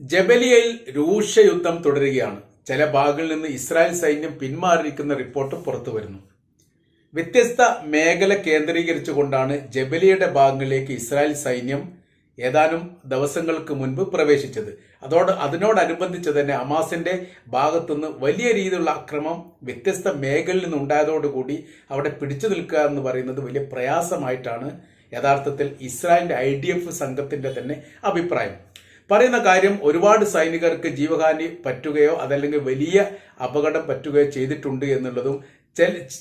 ജബലിയയിൽ രൂക്ഷ യുദ്ധം തുടരുകയാണ്. ചില ഭാഗങ്ങളിൽ നിന്ന് ഇസ്രായേൽ സൈന്യം പിന്മാറിയിരിക്കുന്ന റിപ്പോർട്ട് പുറത്തു വരുന്നു. വ്യത്യസ്ത മേഖല കേന്ദ്രീകരിച്ചുകൊണ്ടാണ് ജബലിയുടെ ഭാഗങ്ങളിലേക്ക് ഇസ്രായേൽ സൈന്യം ഏതാനും ദിവസങ്ങൾക്ക് മുൻപ് പ്രവേശിച്ചത്. അതോട് അതിനോടനുബന്ധിച്ച് തന്നെ അമാസിന്റെ ഭാഗത്തുനിന്ന് വലിയ രീതിയിലുള്ള അക്രമം വ്യത്യസ്ത മേഖലയിൽ നിന്ന് ഉണ്ടായതോടുകൂടി അവിടെ പിടിച്ചു നിൽക്കുക എന്ന് പറയുന്നത് വലിയ പ്രയാസമായിട്ടാണ് യഥാർത്ഥത്തിൽ ഇസ്രായേലിന്റെ ഐ ഡി എഫ് സംഘത്തിന്റെ തന്നെ അഭിപ്രായം. പറയുന്ന കാര്യം ഒരുപാട് സൈനികർക്ക് ജീവഹാനി പറ്റുകയോ അതല്ലെങ്കിൽ വലിയ അപകടം പറ്റുകയോ ചെയ്തിട്ടുണ്ട് എന്നുള്ളതും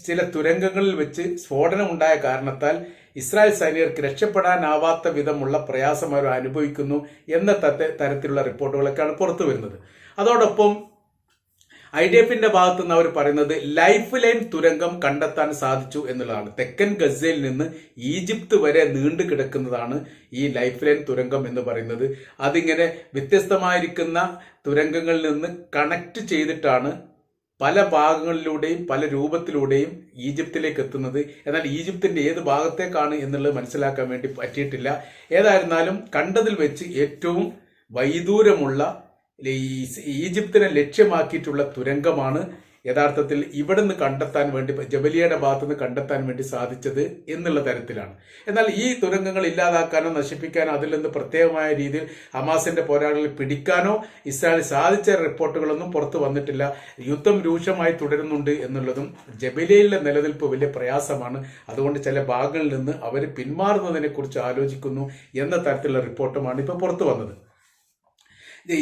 ചില തുരങ്കങ്ങളിൽ വെച്ച് സ്ഫോടനം ഉണ്ടായ കാരണത്താൽ ഇസ്രായേൽ സൈനികർക്ക് രക്ഷപ്പെടാനാവാത്ത വിധമുള്ള പ്രയാസം അവർ അനുഭവിക്കുന്നു എന്ന തരത്തിലുള്ള റിപ്പോർട്ടുകളൊക്കെയാണ് പുറത്തു വരുന്നത് അതോടൊപ്പം ഐ ഡി എഫിന്റെ ഭാഗത്തു നിന്ന് അവർ പറയുന്നത് ലൈഫ് ലൈൻ തുരങ്കം കണ്ടെത്താൻ സാധിച്ചു എന്നുള്ളതാണ്. തെക്കൻ ഗസയിൽ നിന്ന് ഈജിപ്ത് വരെ നീണ്ടു കിടക്കുന്നതാണ് ഈ ലൈഫ് ലൈൻ തുരങ്കം എന്ന് പറയുന്നത്. അതിങ്ങനെ വ്യത്യസ്തമായിരിക്കുന്ന തുരങ്കങ്ങളിൽ നിന്ന് കണക്ട് ചെയ്തിട്ടാണ് പല ഭാഗങ്ങളിലൂടെയും പല രൂപത്തിലൂടെയും ഈജിപ്തിലേക്ക് എത്തുന്നത്. എന്നാൽ ഈജിപ്തിന്റെ ഏത് ഭാഗത്തേക്കാണ് എന്നുള്ളത് മനസ്സിലാക്കാൻ വേണ്ടി പറ്റിയിട്ടില്ല. ഏതായിരുന്നാലും കണ്ടതിൽ വെച്ച് ഏറ്റവും വൈദൂരമുള്ള ഈജിപ്തിനെ ലക്ഷ്യമാക്കിയിട്ടുള്ള തുരങ്കമാണ് യഥാർത്ഥത്തിൽ ഇവിടെ നിന്ന് കണ്ടെത്താൻ വേണ്ടി ജബലിയയുടെ ഭാഗത്ത് നിന്ന് കണ്ടെത്താൻ വേണ്ടി സാധിച്ചത് എന്നുള്ള തരത്തിലാണ്. എന്നാൽ ഈ തുരങ്കങ്ങൾ ഇല്ലാതാക്കാനോ നശിപ്പിക്കാനോ അതിൽ നിന്ന് പ്രത്യേകമായ രീതിയിൽ ഹമാസിന്റെ പോരാളികളെ പിടിക്കാനോ ഇസ്രായേൽ സാധിച്ച റിപ്പോർട്ടുകളൊന്നും പുറത്തു വന്നിട്ടില്ല. യുദ്ധം രൂക്ഷമായി തുടരുന്നുണ്ട് എന്നുള്ളതും ജബലിയയിലെ നിലനിൽപ്പ് വലിയ പ്രയാസമാണ്. അതുകൊണ്ട് ചില ഭാഗങ്ങളിൽ നിന്ന് അവർ പിന്മാറുന്നതിനെ കുറിച്ച് ആലോചിക്കുന്നു എന്ന തരത്തിലുള്ള റിപ്പോർട്ടുമാണ് ഇപ്പോൾ പുറത്തു വന്നത്. ഈ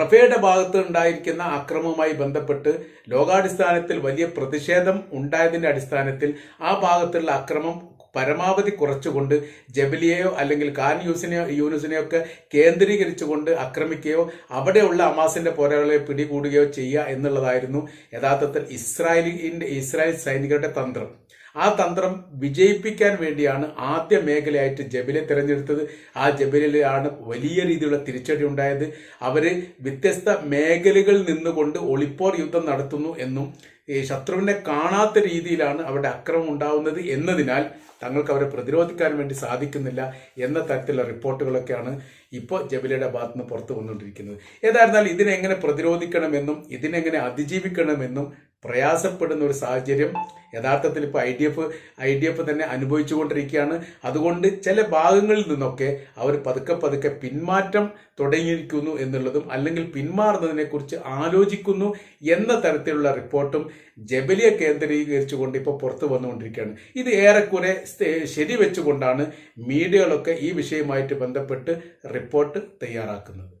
റഫേയുടെ ഭാഗത്ത് ഉണ്ടായിരിക്കുന്ന അക്രമവുമായി ബന്ധപ്പെട്ട് ലോകാടിസ്ഥാനത്തിൽ വലിയ പ്രതിഷേധം ഉണ്ടായതിന്റെ അടിസ്ഥാനത്തിൽ ആ ഭാഗത്തുള്ള അക്രമം പരമാവധി കുറച്ചുകൊണ്ട് ജബലിയെയോ അല്ലെങ്കിൽ കാൻ യൂസിനെയോ യൂനുസിനെയോ ഒക്കെ കേന്ദ്രീകരിച്ചുകൊണ്ട് ആക്രമിക്കുകയോ അവിടെയുള്ള അമാസിന്റെ പോരാളികളെ പിടികൂടുകയോ ചെയ്യുക എന്നുള്ളതായിരുന്നു യഥാർത്ഥത്തിൽ ഇസ്രായേലിന്റെ ഇസ്രായേൽ സൈനികരുടെ തന്ത്രം. ആ തന്ത്രം വിജയിപ്പിക്കാൻ വേണ്ടിയാണ് ആദ്യ മേഖലയായിട്ട് ജബിലെ തിരഞ്ഞെടുത്തത്. ആ ജബലിലാണ് വലിയ രീതിയിലുള്ള തിരിച്ചടി ഉണ്ടായത്. അവർ വ്യത്യസ്ത മേഖലകളിൽ നിന്നുകൊണ്ട് ഒളിപ്പോർ യുദ്ധം നടത്തുന്നു എന്നും ഈ ശത്രുവിനെ കാണാത്ത രീതിയിലാണ് അവരുടെ അക്രമം ഉണ്ടാവുന്നത് എന്നതിനാൽ തങ്ങൾക്ക് അവരെ പ്രതിരോധിക്കാൻ വേണ്ടി സാധിക്കുന്നില്ല എന്ന തരത്തിലുള്ള റിപ്പോർട്ടുകളൊക്കെയാണ് ഇപ്പോൾ ജബിലയുടെ ഭാഗത്ത് നിന്ന് പുറത്തു വന്നുകൊണ്ടിരിക്കുന്നത്. ഏതായിരുന്നാലും ഇതിനെങ്ങനെ പ്രതിരോധിക്കണമെന്നും ഇതിനെങ്ങനെ അതിജീവിക്കണമെന്നും പ്രയാസപ്പെടുന്ന ഒരു സാഹചര്യം. യഥാർത്ഥത്തിൽ ഇപ്പോൾ I D F I D F തന്നെ അനുഭവിച്ചുകൊണ്ടിരിക്കുകയാണ്. അതുകൊണ്ട് ചില ഭാഗങ്ങളിൽ നിന്നൊക്കെ അവർ പതുക്കെ പതുക്കെ പിന്മാറ്റം തുടങ്ങിയിരിക്കുന്നു എന്നുള്ളതും അല്ലെങ്കിൽ പിന്മാറുന്നതിനെ കുറിച്ച് ആലോചിക്കുന്നു എന്ന തരത്തിലുള്ള റിപ്പോർട്ടും ജബലിയെ കേന്ദ്രീകരിച്ചുകൊണ്ട് ഇപ്പോൾ പുറത്തു വന്നുകൊണ്ടിരിക്കുകയാണ്. ഇത് ഏറെക്കുറെ ശരി ശരിവെച്ചുകൊണ്ടാണ് മീഡിയകളൊക്കെ ഈ വിഷയവുമായിട്ട് ബന്ധപ്പെട്ട് റിപ്പോർട്ട് തയ്യാറാക്കുന്നത്.